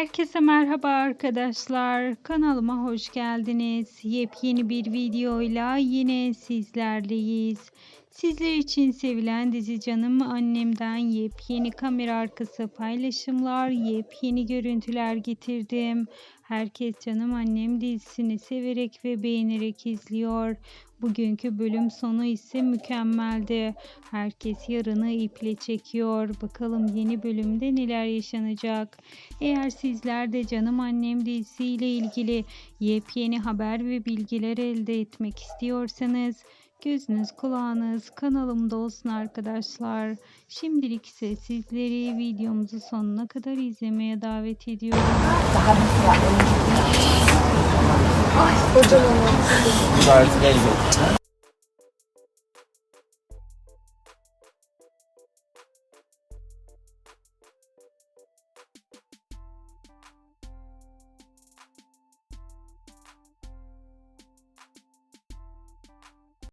Herkese merhaba arkadaşlar. Kanalıma hoş geldiniz. Yepyeni bir videoyla yine sizlerleyiz. Sizler için sevilen dizi Canım Annem'den yepyeni kamera arkası paylaşımlar, yepyeni görüntüler getirdim. Herkes Canım Annem dizisini severek ve beğenerek izliyor. Bugünkü bölüm sonu ise mükemmeldi. Herkes yarını iple çekiyor. Bakalım yeni bölümde neler yaşanacak. Eğer sizler de Canım Annem dizisiyle ilgili yepyeni haber ve bilgiler elde etmek istiyorsanız gözünüz kulağınız kanalımda olsun arkadaşlar. Şimdilik ise sizleri videomuzu sonuna kadar izlemeye davet ediyorum. Kocaman. Artık elbette.